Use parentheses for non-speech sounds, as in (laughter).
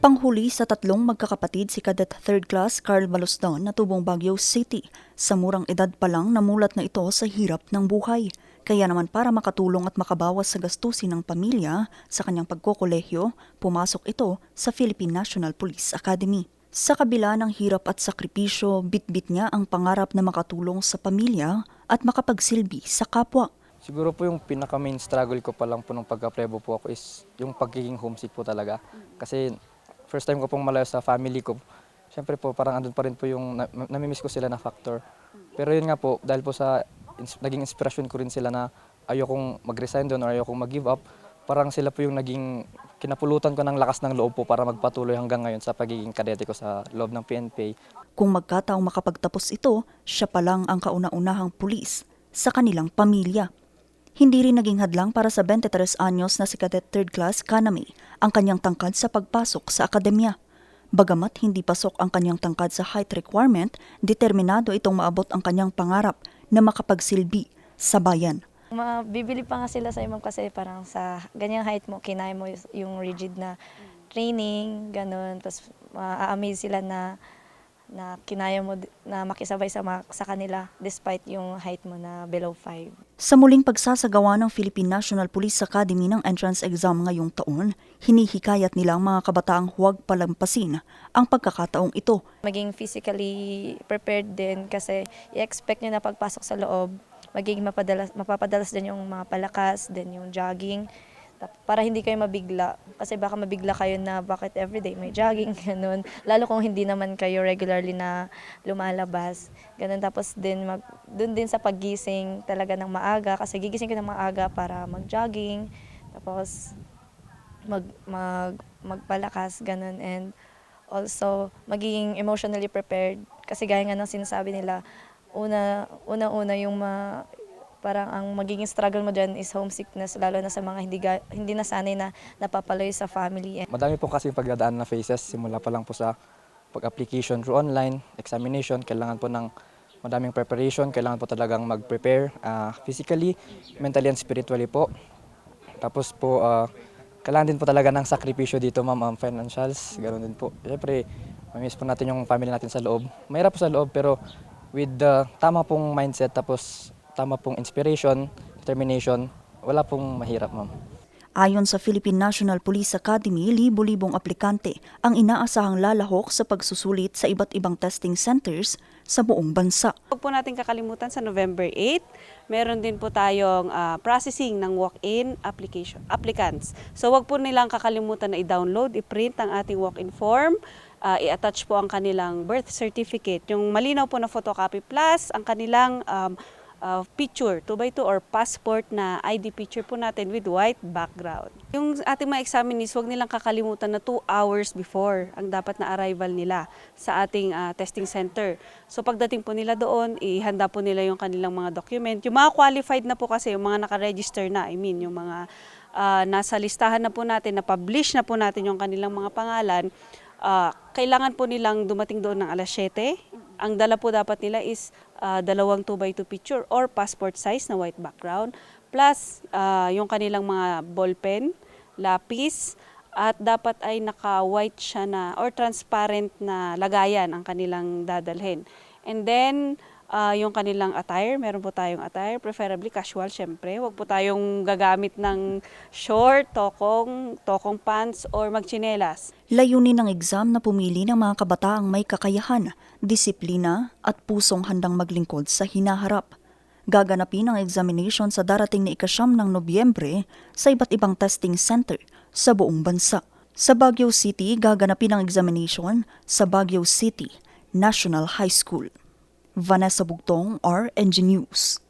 Panghuli sa tatlong magkakapatid si Cadet 3rd Class Carl Balosdon na tubong Baguio City. Sa murang edad pa lang namulat na ito sa hirap ng buhay. Kaya naman para makatulong at makabawas sa gastusin ng pamilya sa kanyang pagkokolehyo, pumasok ito sa Philippine National Police Academy. Sa kabila ng hirap at sakripisyo, bitbit niya ang pangarap na makatulong sa pamilya at makapagsilbi sa kapwa. Siguro po yung pinaka main struggle ko pa lang po nung pagka-prevo po ako is yung pagiging homesick po talaga. Kasi first time ko pong malayo sa family ko. Siyempre po parang andun pa rin po yung na, namimiss ko sila na factor. Pero yun nga po, dahil po sa ins- naging inspirasyon ko rin sila na ayokong mag-resign doon or ayokong mag-give up, parang sila po yung naging kinapulutan ko ng lakas ng loob po para magpatuloy hanggang ngayon sa pagiging kadete ko sa loob ng PNP. Kung magkataong makapagtapos ito, siya pa lang ang kauna-unahang pulis sa kanilang pamilya. Hindi rin naging hadlang para sa 23 anyos na si Cadet 3rd Class Kanami ang kanyang tangkad sa pagpasok sa akademya. Bagamat hindi pasok ang kanyang tangkad sa height requirement, determinado itong maabot ang kanyang pangarap na makapagsilbi sa bayan. Mabibili pa nga sila sa imam kasi parang sa ganyang height mo, kinaya mo yung rigid na training, ganun. Tapos ma-amaze sila na na kinaya mo na makisabay sa, sa kanila despite yung height mo na below 5. Sa muling pagsasagawa ng Philippine National Police Academy ng entrance exam ngayong taon, hinihikayat nila ang mga kabataang huwag palampasin ang pagkakataong ito Maging physically prepared din kasi i-expect nyo na pagpasok sa loob, magiging mapadalas, mapapadalas din yung mga palakas, din yung jogging, para hindi kayo mabigla. Kasi baka mabigla kayo na bakit everyday may jogging, (laughs) ganun. Lalo kung hindi naman kayo regularly na lumalabas. Ganun. Tapos din, mag, dun din sa paggising talaga ng maaga. Kasi gigising ka ng maaga para mag-jogging. Tapos mag, mag, magpalakas, ganun. And also, magiging emotionally prepared. Kasi gaya nga ng sinasabi nila, una, una-una yung ma, parang ang magiging struggle mo dyan is homesickness, lalo na sa mga hindi, hindi nasanay na napapaloy sa family. Madami po kasi pagdadaan na phases, simula pa lang po sa pag-application through online, examination, kailangan po ng madaming preparation, kailangan po talagang mag-prepare ah, physically, mentally and spiritually po. Tapos po, ah, kailangan din po talaga ng sakripisyo dito ma'am, um, financials, ganoon din po. Siyempre, mamiss po natin yung family natin sa loob. Mahirap po sa loob pero with the tama pong mindset tapos tama pong inspiration, determination, wala pong mahirap ma'am. Ayon sa Philippine National Police Academy, libo-libong aplikante ang inaasahang lalahok sa pagsusulit sa iba't ibang testing centers sa buong bansa. Huwag po natin kakalimutan sa November 8, meron din po tayong ah, processing ng walk-in application applicants. So wag po nilang kakalimutan na i-download, i-print ang ating walk-in form, ah, i-attach po ang kanilang birth certificate, yung malinaw po na photocopy plus ang kanilang um, ah, picture, 2x2 or passport na ID picture po natin with white background. Yung ating mga examinees, huwag nilang kakalimutan na 2 hours before ang dapat na arrival nila sa ating ah, testing center. So pagdating po nila doon, ihanda po nila yung kanilang mga document. Yung mga qualified na po kasi, yung mga nakaregister na, I mean, yung mga ah, nasa listahan na po natin, na-publish na po natin yung kanilang mga pangalan, ah, kailangan po nilang dumating doon ng alas 7. Ang dala po dapat nila is ah, dalawang 2x2 picture or passport size na white background plus ah, yung kanilang mga ballpen, lapis, at dapat ay naka-white siya na or transparent na lagayan ang kanilang dadalhin. And then, ah, yung kanilang attire, meron po tayong attire, preferably casual syempre. Huwag po tayong gagamit ng short, tokong, tokong pants, or magchinelas. Layunin ng exam na pumili ng mga kabataang may kakayahan, disiplina at pusong handang maglingkod sa hinaharap. Gaganapin ang examination sa darating na ikasyam ng Nobyembre sa iba't ibang testing center sa buong bansa. Sa Baguio City, gaganapin ang examination sa Baguio City National High School. Vanessa Bugtong, RNG News.